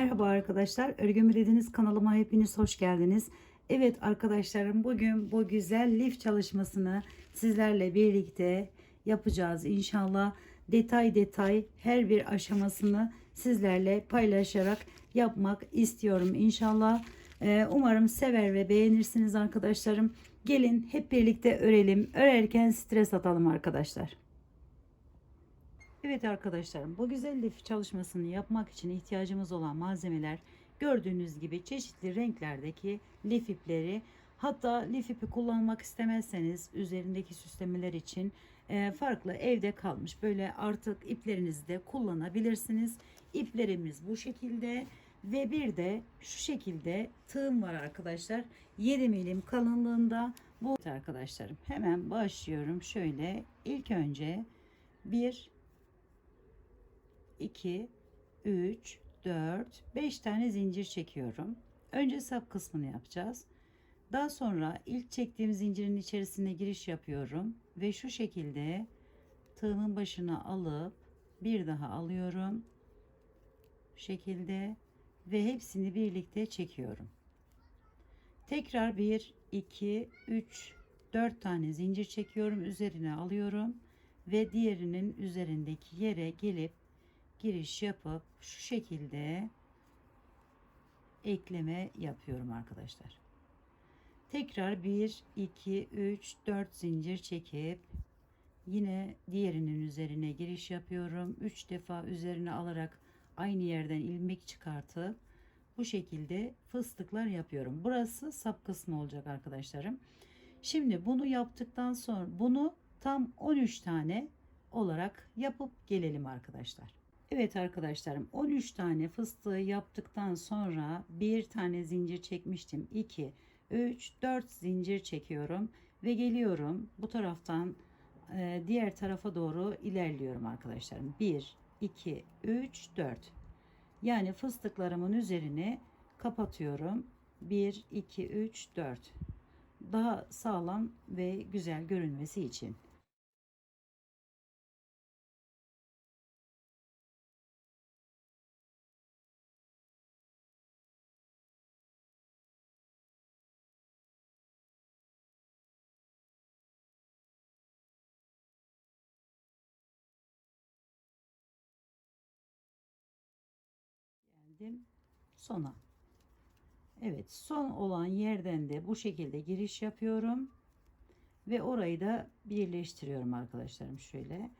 Merhaba arkadaşlar. Örgü dediğiniz kanalıma hepiniz hoş geldiniz. Evet arkadaşlarım bugün bu güzel lif çalışmasını sizlerle birlikte yapacağız. İnşallah detay detay her bir aşamasını sizlerle paylaşarak yapmak istiyorum. İnşallah Ee, umarım sever ve beğenirsiniz arkadaşlarım. Gelin hep birlikte örelim. Örerken stres atalım arkadaşlar. Evet arkadaşlarım bu güzel lif çalışmasını yapmak için ihtiyacımız olan malzemeler gördüğünüz gibi çeşitli renklerdeki lif ipleri. Hatta lif ipi kullanmak istemezseniz üzerindeki süslemeler için e, farklı evde kalmış böyle artık iplerinizi de kullanabilirsiniz. İplerimiz bu şekilde ve bir de şu şekilde tığım var arkadaşlar. 7 milim kalınlığında bu. Arkadaşlarım hemen başlıyorum. Şöyle ilk önce bir 2 3 4 5 tane zincir çekiyorum. Önce sap kısmını yapacağız. Daha sonra ilk çektiğim zincirin içerisine giriş yapıyorum ve şu şekilde tığımın başına alıp bir daha alıyorum. Bu şekilde ve hepsini birlikte çekiyorum. Tekrar 1 2 3 4 tane zincir çekiyorum. Üzerine alıyorum ve diğerinin üzerindeki yere gelip giriş yapıp şu şekilde ekleme yapıyorum arkadaşlar. Tekrar 1 2 3 4 zincir çekip yine diğerinin üzerine giriş yapıyorum. 3 defa üzerine alarak aynı yerden ilmek çıkartıp bu şekilde fıstıklar yapıyorum. Burası sap kısmı olacak arkadaşlarım. Şimdi bunu yaptıktan sonra bunu tam 13 tane olarak yapıp gelelim arkadaşlar. Evet arkadaşlarım 13 tane fıstığı yaptıktan sonra bir tane zincir çekmiştim. 2, 3, 4 zincir çekiyorum ve geliyorum bu taraftan e, diğer tarafa doğru ilerliyorum arkadaşlarım. 1, 2, 3, 4. Yani fıstıklarımın üzerine kapatıyorum. 1, 2, 3, 4. Daha sağlam ve güzel görünmesi için. Geldim sona. Evet son olan yerden de bu şekilde giriş yapıyorum. Ve orayı da birleştiriyorum arkadaşlarım şöyle.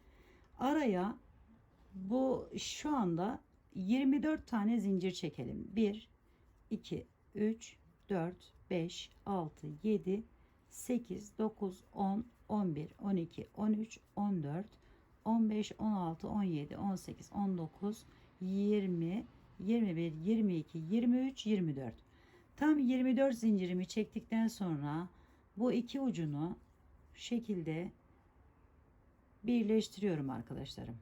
Araya bu şu anda 24 tane zincir çekelim. 1 2 3 4 5 6 7 8 9 10 11 12 13 14 15 16 17 18 19 20 21, 22, 23, 24. Tam 24 zincirimi çektikten sonra bu iki ucunu şekilde birleştiriyorum arkadaşlarım.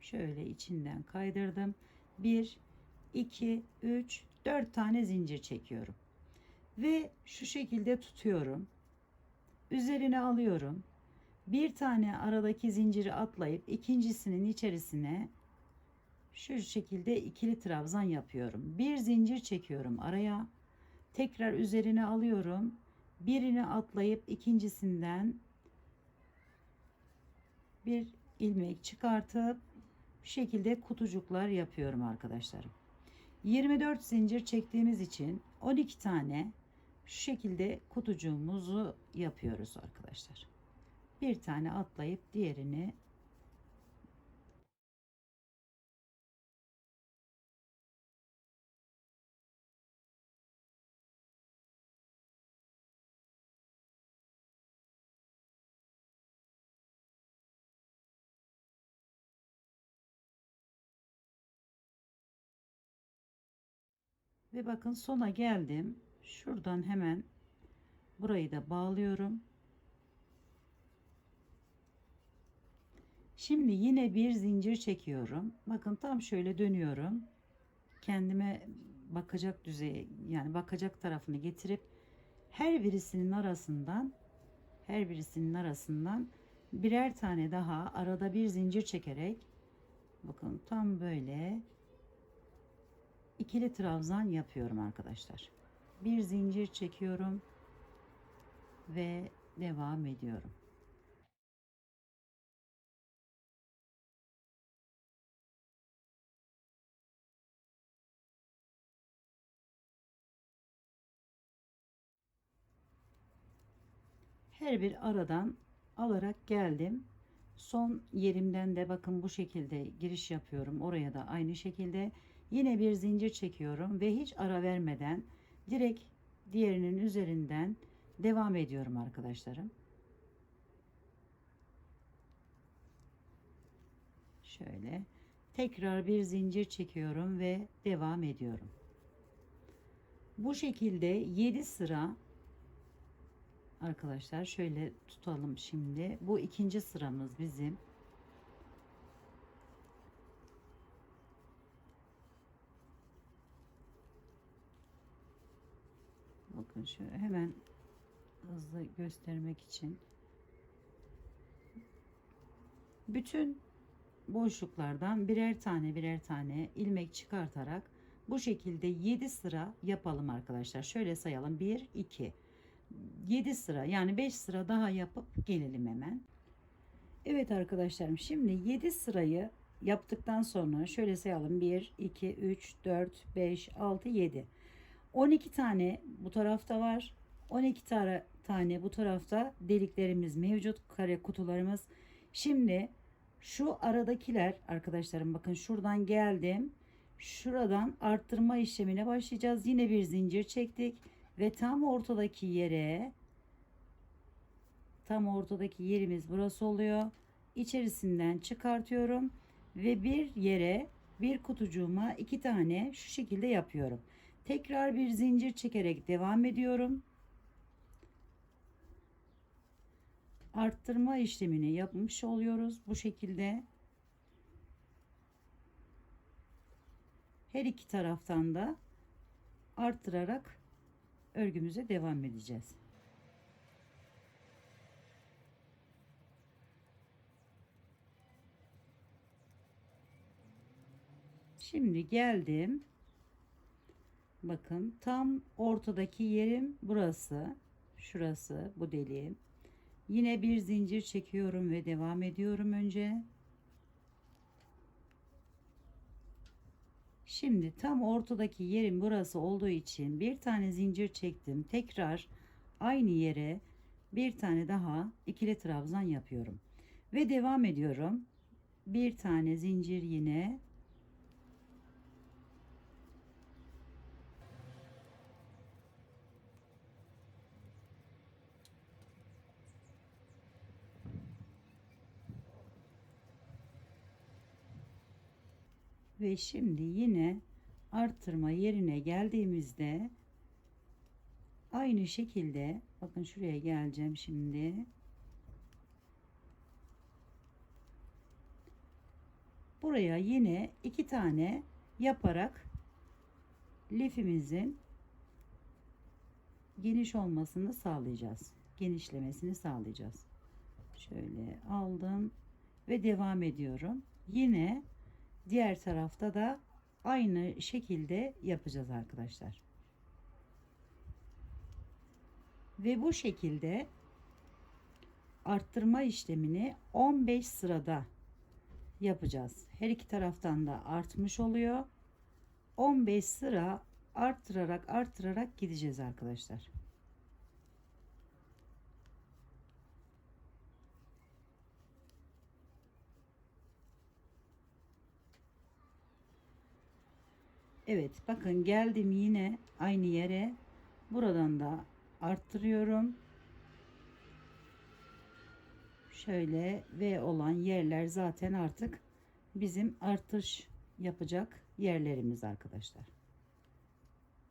Şöyle içinden kaydırdım. 1, 2, 3, 4 tane zincir çekiyorum. Ve şu şekilde tutuyorum. Üzerine alıyorum. Bir tane aradaki zinciri atlayıp ikincisinin içerisine şu şekilde ikili trabzan yapıyorum. Bir zincir çekiyorum araya. Tekrar üzerine alıyorum. Birini atlayıp ikincisinden bir ilmek çıkartıp bu şekilde kutucuklar yapıyorum arkadaşlarım. 24 zincir çektiğimiz için 12 tane şu şekilde kutucuğumuzu yapıyoruz arkadaşlar. Bir tane atlayıp diğerini Ve bakın sona geldim. Şuradan hemen burayı da bağlıyorum. Şimdi yine bir zincir çekiyorum. Bakın tam şöyle dönüyorum. Kendime bakacak düzeye yani bakacak tarafını getirip her birisinin arasından her birisinin arasından birer tane daha arada bir zincir çekerek bakın tam böyle ikili trabzan yapıyorum arkadaşlar. Bir zincir çekiyorum ve devam ediyorum. Her bir aradan alarak geldim. Son yerimden de bakın bu şekilde giriş yapıyorum. Oraya da aynı şekilde yine bir zincir çekiyorum ve hiç ara vermeden direkt diğerinin üzerinden devam ediyorum arkadaşlarım. Şöyle tekrar bir zincir çekiyorum ve devam ediyorum. Bu şekilde 7 sıra arkadaşlar şöyle tutalım şimdi. Bu ikinci sıramız bizim. Bakın şöyle hemen hızlı göstermek için bütün boşluklardan birer tane birer tane ilmek çıkartarak bu şekilde 7 sıra yapalım arkadaşlar. Şöyle sayalım. 1 2 7 sıra yani 5 sıra daha yapıp gelelim hemen. Evet arkadaşlarım şimdi 7 sırayı yaptıktan sonra şöyle sayalım 1 2 3 4 5 6 7 12 tane bu tarafta var 12 tane tane bu tarafta deliklerimiz mevcut kare kutularımız şimdi şu aradakiler arkadaşlarım bakın şuradan geldim şuradan arttırma işlemine başlayacağız yine bir zincir çektik ve tam ortadaki yere tam ortadaki yerimiz burası oluyor. İçerisinden çıkartıyorum ve bir yere bir kutucuğuma iki tane şu şekilde yapıyorum. Tekrar bir zincir çekerek devam ediyorum. Arttırma işlemini yapmış oluyoruz bu şekilde. Her iki taraftan da arttırarak örgümüze devam edeceğiz. Şimdi geldim. Bakın tam ortadaki yerim burası. Şurası bu deliğim. Yine bir zincir çekiyorum ve devam ediyorum önce. Şimdi tam ortadaki yerim burası olduğu için bir tane zincir çektim. Tekrar aynı yere bir tane daha ikili trabzan yapıyorum. Ve devam ediyorum. Bir tane zincir yine ve şimdi yine arttırma yerine geldiğimizde aynı şekilde bakın şuraya geleceğim şimdi. Buraya yine iki tane yaparak lifimizin geniş olmasını sağlayacağız. Genişlemesini sağlayacağız. Şöyle aldım ve devam ediyorum. Yine diğer tarafta da aynı şekilde yapacağız arkadaşlar. Ve bu şekilde arttırma işlemini 15 sırada yapacağız. Her iki taraftan da artmış oluyor. 15 sıra arttırarak arttırarak gideceğiz arkadaşlar. Evet bakın geldim yine aynı yere. Buradan da arttırıyorum. Şöyle V olan yerler zaten artık bizim artış yapacak yerlerimiz arkadaşlar.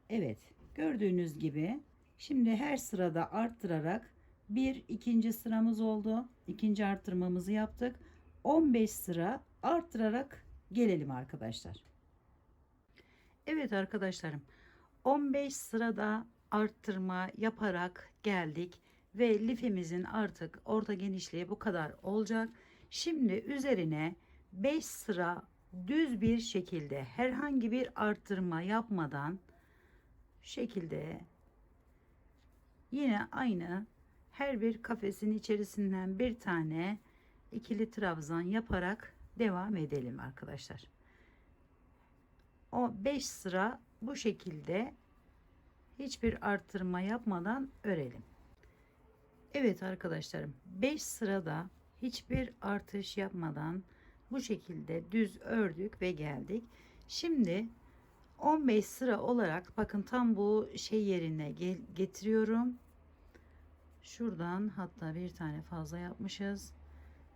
Evet gördüğünüz gibi şimdi her sırada arttırarak bir ikinci sıramız oldu. İkinci arttırmamızı yaptık. 15 sıra arttırarak gelelim arkadaşlar. Evet arkadaşlarım 15 sırada arttırma yaparak geldik ve lifimizin artık orta genişliği bu kadar olacak. Şimdi üzerine 5 sıra düz bir şekilde herhangi bir arttırma yapmadan şekilde yine aynı her bir kafesin içerisinden bir tane ikili trabzan yaparak devam edelim arkadaşlar. O 5 sıra bu şekilde hiçbir arttırma yapmadan örelim. Evet arkadaşlarım 5 sırada hiçbir artış yapmadan bu şekilde düz ördük ve geldik. Şimdi 15 sıra olarak bakın tam bu şey yerine getiriyorum. Şuradan hatta bir tane fazla yapmışız.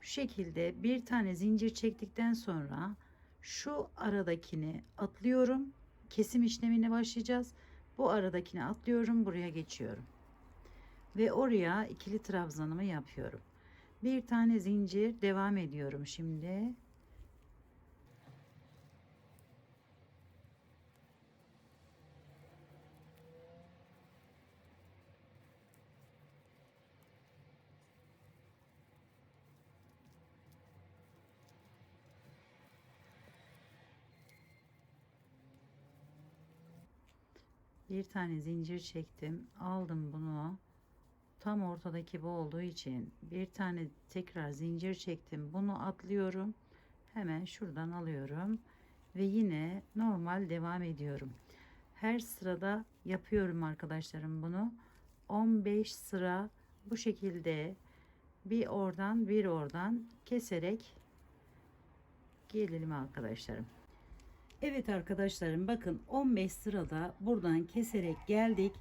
Şu şekilde bir tane zincir çektikten sonra şu aradakini atlıyorum. Kesim işlemine başlayacağız. Bu aradakini atlıyorum. Buraya geçiyorum. Ve oraya ikili trabzanımı yapıyorum. Bir tane zincir devam ediyorum şimdi. Bir tane zincir çektim. Aldım bunu. Tam ortadaki bu olduğu için bir tane tekrar zincir çektim. Bunu atlıyorum. Hemen şuradan alıyorum. Ve yine normal devam ediyorum. Her sırada yapıyorum arkadaşlarım bunu. 15 sıra bu şekilde bir oradan bir oradan keserek gelelim arkadaşlarım Evet arkadaşlarım bakın 15 sırada buradan keserek geldik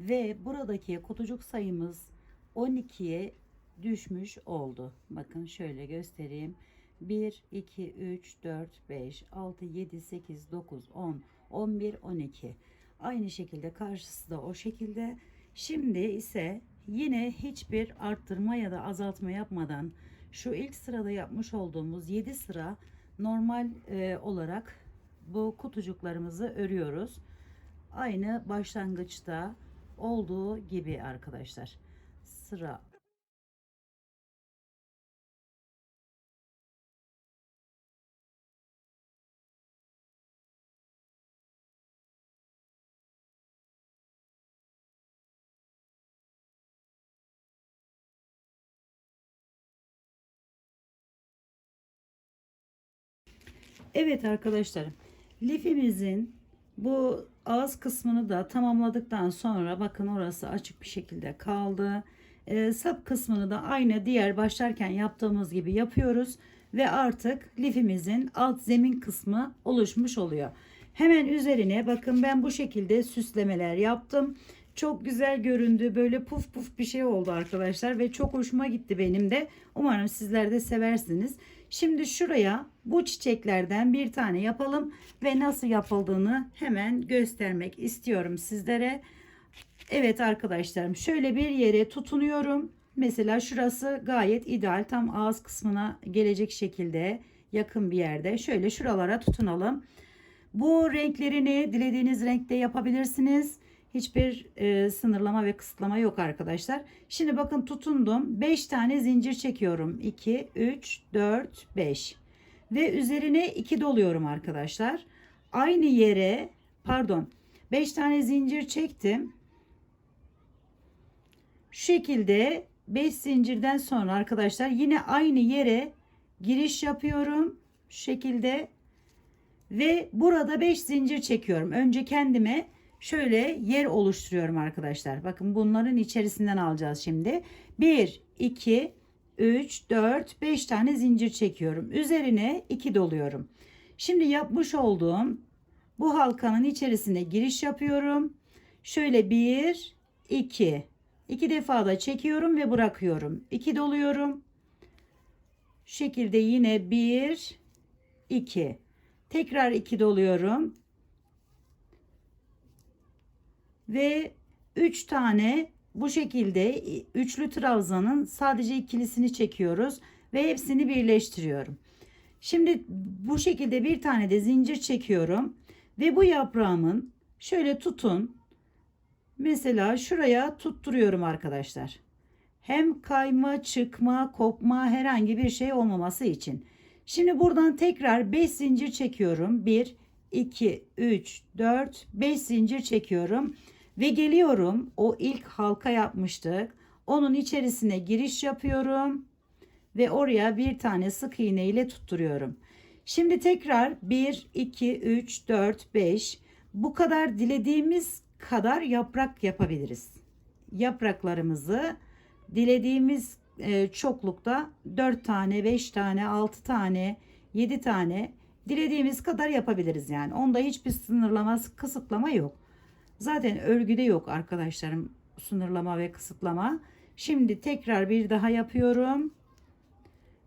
ve buradaki kutucuk sayımız 12'ye düşmüş oldu. Bakın şöyle göstereyim. 1, 2, 3, 4, 5, 6, 7, 8, 9, 10, 11, 12. Aynı şekilde karşısı da o şekilde. Şimdi ise yine hiçbir arttırma ya da azaltma yapmadan şu ilk sırada yapmış olduğumuz 7 sıra normal e, olarak bu kutucuklarımızı örüyoruz. Aynı başlangıçta olduğu gibi arkadaşlar. Sıra Evet arkadaşlarım lifimizin bu ağız kısmını da tamamladıktan sonra bakın orası açık bir şekilde kaldı. Ee, sap kısmını da aynı diğer başlarken yaptığımız gibi yapıyoruz ve artık lifimizin alt zemin kısmı oluşmuş oluyor. Hemen üzerine bakın ben bu şekilde süslemeler yaptım. Çok güzel göründü. Böyle puf puf bir şey oldu arkadaşlar ve çok hoşuma gitti benim de. Umarım sizler de seversiniz. Şimdi şuraya bu çiçeklerden bir tane yapalım ve nasıl yapıldığını hemen göstermek istiyorum sizlere. Evet arkadaşlarım şöyle bir yere tutunuyorum. Mesela şurası gayet ideal tam ağız kısmına gelecek şekilde yakın bir yerde. Şöyle şuralara tutunalım. Bu renklerini dilediğiniz renkte yapabilirsiniz. Hiçbir e, sınırlama ve kısıtlama yok arkadaşlar. Şimdi bakın tutundum. 5 tane zincir çekiyorum. 2, 3, 4, 5. Ve üzerine 2 doluyorum arkadaşlar. Aynı yere pardon 5 tane zincir çektim. Şu şekilde 5 zincirden sonra arkadaşlar yine aynı yere giriş yapıyorum. Şu şekilde ve burada 5 zincir çekiyorum. Önce kendime şöyle yer oluşturuyorum arkadaşlar. Bakın bunların içerisinden alacağız şimdi. 1, 2, 3, 4, 5 tane zincir çekiyorum. Üzerine 2 doluyorum. Şimdi yapmış olduğum bu halkanın içerisine giriş yapıyorum. Şöyle 1, 2, 2 defa da çekiyorum ve bırakıyorum. 2 doluyorum. Şu şekilde yine 1, 2. Tekrar 2 doluyorum. Ve 3 tane bu şekilde üçlü trabzanın sadece ikilisini çekiyoruz ve hepsini birleştiriyorum. Şimdi bu şekilde bir tane de zincir çekiyorum ve bu yaprağımın şöyle tutun. Mesela şuraya tutturuyorum arkadaşlar. Hem kayma, çıkma, kopma herhangi bir şey olmaması için. Şimdi buradan tekrar 5 zincir çekiyorum. 1, 2, 3, 4, 5 zincir çekiyorum. Ve geliyorum o ilk halka yapmıştık. Onun içerisine giriş yapıyorum. Ve oraya bir tane sık iğne ile tutturuyorum. Şimdi tekrar 1, 2, 3, 4, 5 bu kadar dilediğimiz kadar yaprak yapabiliriz. Yapraklarımızı dilediğimiz e, çoklukta 4 tane, 5 tane, 6 tane, 7 tane dilediğimiz kadar yapabiliriz yani. Onda hiçbir sınırlama, kısıtlama yok. Zaten örgüde yok arkadaşlarım sınırlama ve kısıtlama. Şimdi tekrar bir daha yapıyorum.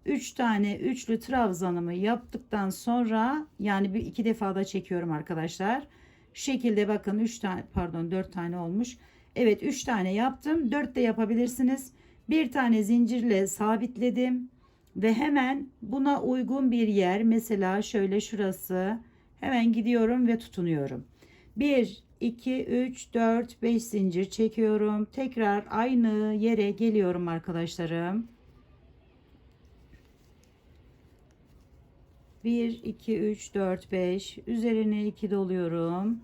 3 tane üçlü trabzanımı yaptıktan sonra yani bir iki defa da çekiyorum arkadaşlar. Şekilde bakın 3 tane pardon 4 tane olmuş. Evet 3 tane yaptım. 4 de yapabilirsiniz. Bir tane zincirle sabitledim ve hemen buna uygun bir yer mesela şöyle şurası hemen gidiyorum ve tutunuyorum. 1 2 3 4 5 zincir çekiyorum. Tekrar aynı yere geliyorum arkadaşlarım. 1 2 3 4 5 üzerine 2 doluyorum.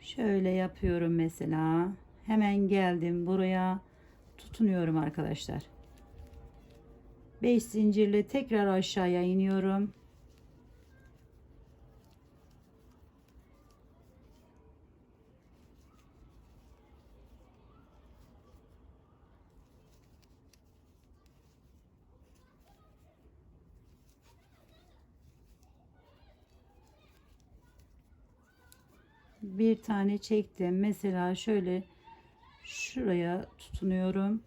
Şöyle yapıyorum mesela. Hemen geldim buraya tutunuyorum arkadaşlar. 5 zincirle tekrar aşağıya iniyorum. bir tane çektim. Mesela şöyle şuraya tutunuyorum.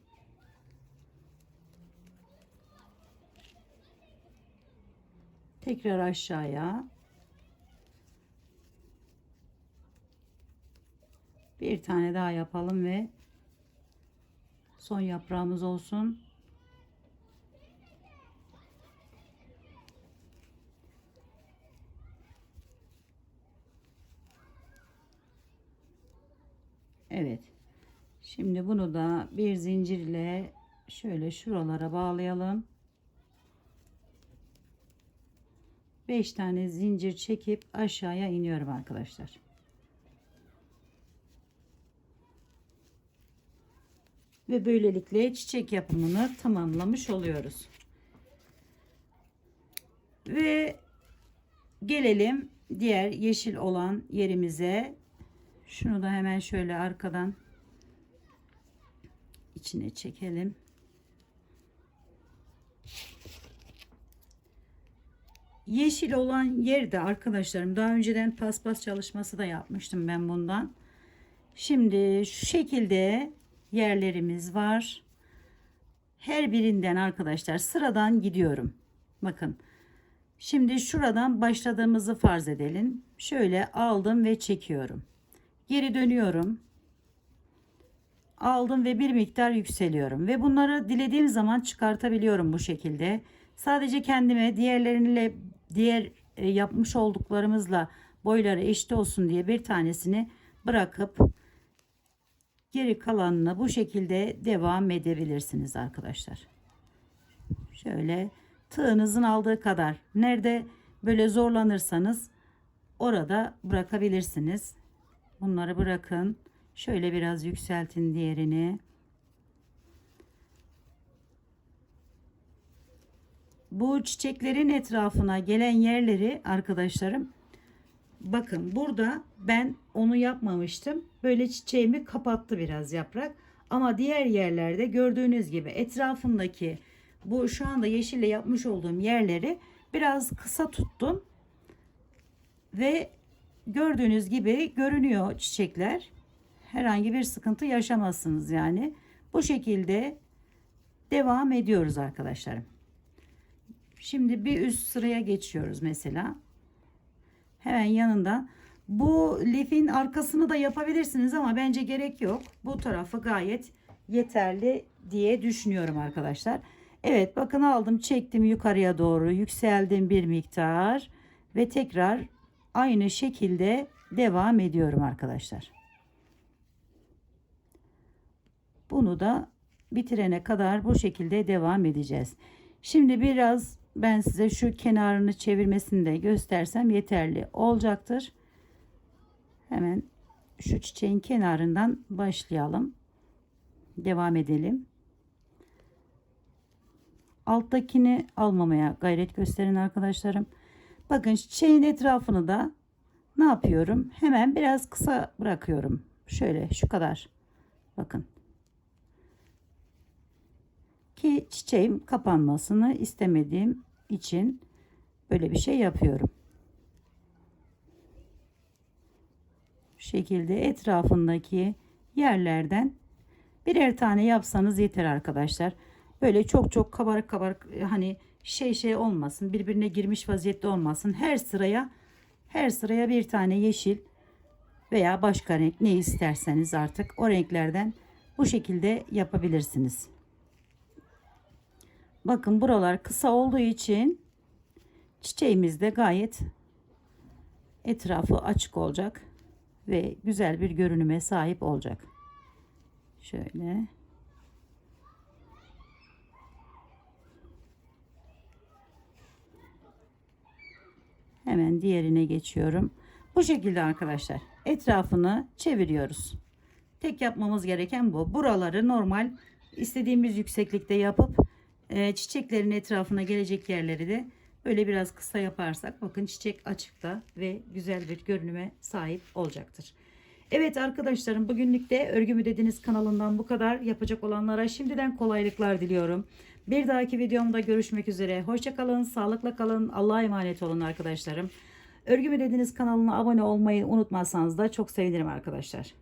Tekrar aşağıya. Bir tane daha yapalım ve son yaprağımız olsun. Evet. Şimdi bunu da bir zincirle şöyle şuralara bağlayalım. 5 tane zincir çekip aşağıya iniyorum arkadaşlar. Ve böylelikle çiçek yapımını tamamlamış oluyoruz. Ve gelelim diğer yeşil olan yerimize. Şunu da hemen şöyle arkadan içine çekelim. Yeşil olan yerde arkadaşlarım daha önceden paspas çalışması da yapmıştım ben bundan. Şimdi şu şekilde yerlerimiz var. Her birinden arkadaşlar sıradan gidiyorum. Bakın. Şimdi şuradan başladığımızı farz edelim. Şöyle aldım ve çekiyorum. Geri dönüyorum. Aldım ve bir miktar yükseliyorum. Ve bunları dilediğim zaman çıkartabiliyorum bu şekilde. Sadece kendime diğerleriyle diğer e, yapmış olduklarımızla boyları eşit olsun diye bir tanesini bırakıp geri kalanını bu şekilde devam edebilirsiniz arkadaşlar. Şöyle tığınızın aldığı kadar nerede böyle zorlanırsanız orada bırakabilirsiniz. Bunları bırakın. Şöyle biraz yükseltin diğerini. Bu çiçeklerin etrafına gelen yerleri arkadaşlarım bakın burada ben onu yapmamıştım. Böyle çiçeğimi kapattı biraz yaprak. Ama diğer yerlerde gördüğünüz gibi etrafındaki bu şu anda yeşille yapmış olduğum yerleri biraz kısa tuttum. Ve gördüğünüz gibi görünüyor çiçekler. Herhangi bir sıkıntı yaşamazsınız yani. Bu şekilde devam ediyoruz arkadaşlarım. Şimdi bir üst sıraya geçiyoruz mesela. Hemen yanında bu lifin arkasını da yapabilirsiniz ama bence gerek yok. Bu tarafı gayet yeterli diye düşünüyorum arkadaşlar. Evet bakın aldım çektim yukarıya doğru yükseldim bir miktar ve tekrar aynı şekilde devam ediyorum arkadaşlar. Bunu da bitirene kadar bu şekilde devam edeceğiz. Şimdi biraz ben size şu kenarını çevirmesini de göstersem yeterli olacaktır. Hemen şu çiçeğin kenarından başlayalım. Devam edelim. Alttakini almamaya gayret gösterin arkadaşlarım. Bakın çiçeğin etrafını da ne yapıyorum? Hemen biraz kısa bırakıyorum. Şöyle şu kadar. Bakın. Ki çiçeğim kapanmasını istemediğim için böyle bir şey yapıyorum. Şu şekilde etrafındaki yerlerden birer tane yapsanız yeter arkadaşlar. Böyle çok çok kabarık kabarık hani şey şey olmasın birbirine girmiş vaziyette olmasın. Her sıraya her sıraya bir tane yeşil veya başka renk ne isterseniz artık o renklerden bu şekilde yapabilirsiniz. Bakın buralar kısa olduğu için çiçeğimiz de gayet etrafı açık olacak ve güzel bir görünüme sahip olacak. Şöyle. Hemen diğerine geçiyorum. Bu şekilde arkadaşlar etrafını çeviriyoruz. Tek yapmamız gereken bu. Buraları normal istediğimiz yükseklikte yapıp e, çiçeklerin etrafına gelecek yerleri de böyle biraz kısa yaparsak bakın çiçek açıkta ve güzel bir görünüme sahip olacaktır. Evet arkadaşlarım bugünlük de örgümü dediniz kanalından bu kadar. Yapacak olanlara şimdiden kolaylıklar diliyorum. Bir dahaki videomda görüşmek üzere. Hoşçakalın, sağlıkla kalın, Allah'a emanet olun arkadaşlarım. Örgümü dediniz kanalına abone olmayı unutmazsanız da çok sevinirim arkadaşlar.